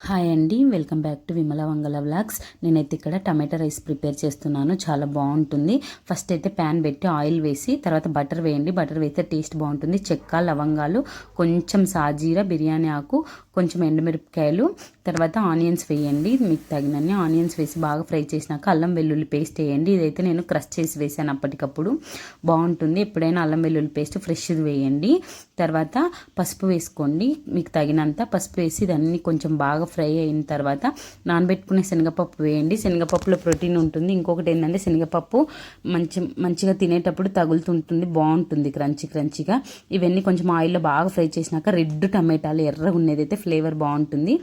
Hi అండి welcome back to Vimala Vangala vlogs. నేనైతే ఇక్కడ టమాటా రైస్ ప్రిపేర్ చేస్తున్నాను చాలా బాగుంటుంది. ఫస్ట్ అయితే ప్యాన్ పెట్టి ఆయిల్ వేసి తర్వాత బటర్ వేయండి. బటర్ వేస్తే టేస్ట్ బాగుంటుంది. చెక్క లవంగాలు కొంచెం సాజీర బిర్యానీ ఆకు కొంచెం ఎండుమిరపకాయలు తర్వాత ఆనియన్స్ వేయండి. మీకు తగినన్ని ఆనియన్స్ వేసి బాగా ఫ్రై చేసినాక అల్లం వెల్లుల్లి పేస్ట్ వేయండి. ఇదైతే నేను క్రష్ చేసి వేసాను అప్పటికప్పుడు. బాగుంటుంది. ఎప్పుడైనా అల్లం వెల్లుల్లి పేస్ట్ ఫ్రెష్ది వేయండి. తర్వాత పసుపు వేసుకోండి. మీకు తగినంత పసుపు వేసి దాన్ని కొంచెం బాగా ఫ్రై అయిన తర్వాత నానబెట్టుకునే శనగపప్పు వేయండి. శనగపప్పులో ప్రోటీన్ ఉంటుంది. ఇంకొకటి ఏంటంటే శనగపప్పు మంచి మంచిగా తినేటప్పుడు తగులుతుంటుంది. బాగుంటుంది. క్రంచి క్రంచిగా. ఇవన్నీ కొంచెం ఆయిల్లో బాగా ఫ్రై చేసినాక రెడ్ టమాటాలు ఎర్రగా ఉన్నదైతే ఫ్లేవర్ బాగుంటుంది.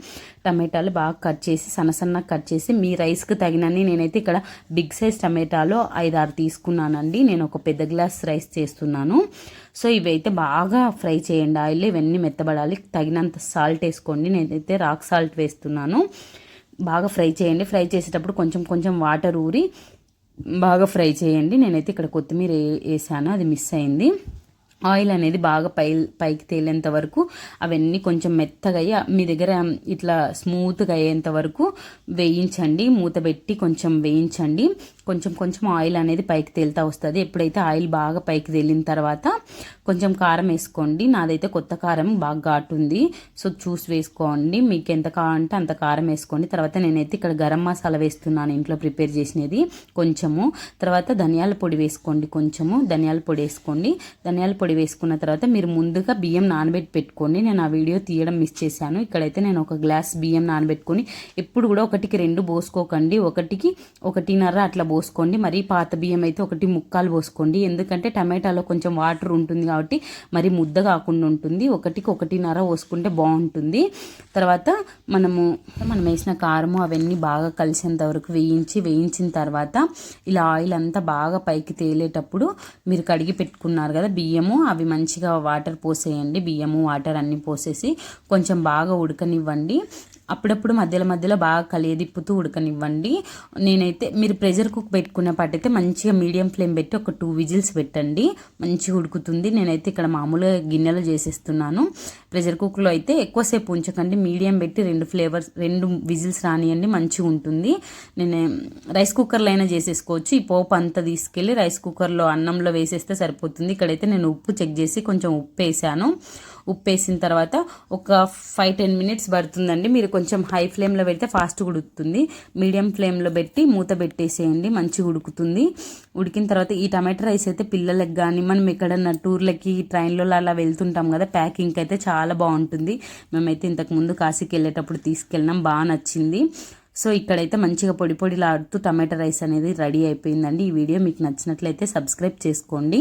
టమాటాలు బాగా కట్ చేసి సన్న సన్నగా కట్ చేసి మీ రైస్కి తగినన్ని నేనైతే ఇక్కడ బిగ్ సైజ్ టమాటాలు ఐదు ఆరు తీసుకున్నానండి. నేను ఒక పెద్ద గ్లాస్ రైస్ చేస్తున్నాను. సో ఇవైతే బాగా ఫ్రై చేయండి. ఆయిల్ ఇవన్నీ మెత్తబడాలి. తగినంత సాల్ట్ వేసుకోండి. నేనైతే రాక్ సాల్ట్ వేస్తున్నాను. బాగా ఫ్రై చేయండి. ఫ్రై చేసేటప్పుడు కొంచెం కొంచెం వాటర్ ఊరి బాగా ఫ్రై చేయండి. నేనైతే ఇక్కడ కొత్తిమీర వేసాను. అది మిస్ అయింది. ఆయిల్ అనేది బాగా పై పైకి తేలేంత వరకు అవన్నీ కొంచెం మెత్తగా అయ్యి మీ దగ్గర ఇట్లా స్మూత్గా అయ్యేంత వరకు వేయించండి. మూత పెట్టి కొంచెం వేయించండి. కొంచెం కొంచెం ఆయిల్ అనేది పైకి తేలుతా వస్తుంది. ఎప్పుడైతే ఆయిల్ బాగా పైకి తేలిన తర్వాత కొంచెం కారం వేసుకోండి. నాదైతే కొత్త కారం బాగా ఘాటు ఉంది సో చూసి వేసుకోండి. మీకు ఎంత కావాలంటే అంత కారం వేసుకోండి. తర్వాత నేనైతే ఇక్కడ గరం మసాలా వేస్తున్నాను ఇంట్లో ప్రిపేర్ చేసినది కొంచెము. తర్వాత ధనియాల పొడి వేసుకోండి కొంచెము. ధనియాల పొడి వేసుకోండి. ధనియాల పొడి వేసుకున్న తర్వాత మీరు ముందుగా బియ్యం నానబెట్టి పెట్టుకోండి. నేను ఆ వీడియో తీయడం మిస్ చేశాను. ఇక్కడైతే నేను ఒక గ్లాస్ బియ్యం నానబెట్టుకొని ఎప్పుడు కూడా ఒకటికి రెండు పోసుకోకండి. ఒకటికి ఒకటిన్నర అట్లా పోసుకోండి. మరి పాత బియ్యం అయితే ఒకటి ముక్కాలు పోసుకోండి. ఎందుకంటే టమాటాలో కొంచెం వాటర్ ఉంటుంది కాబట్టి మరి ముద్ద కాకుండా ఉంటుంది. ఒకటికి ఒకటిన్నర పోసుకుంటే బాగుంటుంది. తర్వాత మనము మనం వేసిన కారము అవన్నీ బాగా కలిసేంత వరకు వేయించి వేయించిన తర్వాత ఇలా ఆయిల్ అంతా బాగా పైకి తేలేటప్పుడు మీరు కడిగి పెట్టుకున్నారు కదా బియ్యము అవి మంచిగా వాటర్ పోసేయండి. బియ్యము వాటర్ అన్నీ పోసేసి కొంచెం బాగా ఉడకనివ్వండి. అప్పుడప్పుడు మధ్యలో మధ్యలో బాగా కలియదిప్పుతూ ఉడకనివ్వండి. నేనైతే మీరు ప్రెషర్ కుక్ పెట్టుకున్న పాటైతే మంచిగా మీడియం ఫ్లేమ్ పెట్టి ఒక టూ విజిల్స్ పెట్టండి. మంచిగా ఉడుకుతుంది. నేనైతే ఇక్కడ మామూలుగా గిన్నెలో చేసేస్తున్నాను. ప్రెషర్ కుక్లో అయితే ఎక్కువసేపు ఉంచకండి. మీడియం పెట్టి రెండు ఫ్లేవర్స్ రెండు విజిల్స్ రానియండి. మంచిగా ఉంటుంది. నేను రైస్ కుక్కర్లో అయినా చేసేసుకోవచ్చు. ఈ పోపు అంతా తీసుకెళ్ళి రైస్ కుక్కర్లో అన్నంలో వేసేస్తే సరిపోతుంది. ఇక్కడైతే నేను ఉప్పు చెక్ చేసి కొంచెం ఉప్పు వేసాను. ఉప్పు వేసిన తర్వాత ఒక ఫైవ్ టెన్ మినిట్స్ పడుతుందండి. మీరు కొంచెం హై ఫ్లేమ్లో పెడితే ఫాస్ట్ ఉడుకుతుంది. మీడియం ఫ్లేమ్లో పెట్టి మూత పెట్టేసేయండి మంచిగా ఉడుకుతుంది. ఉడికిన తర్వాత ఈ టమాటో రైస్ అయితే పిల్లలకి కానీ మనం ఎక్కడన్నా టూర్లకి ట్రైన్లో అలా వెళ్తుంటాం కదా ప్యాకింగ్కి అయితే చాలా బాగుంటుంది. మేమైతే ఇంతకుముందు కాశీకి వెళ్ళేటప్పుడు తీసుకెళ్ళినాం బాగా నచ్చింది. సో ఇక్కడైతే మంచిగా పొడి పొడిలాడుతూ టమాటా రైస్ అనేది రెడీ అయిపోయిందండి. ఈ వీడియో మీకు నచ్చినట్లయితే సబ్స్క్రైబ్ చేసుకోండి.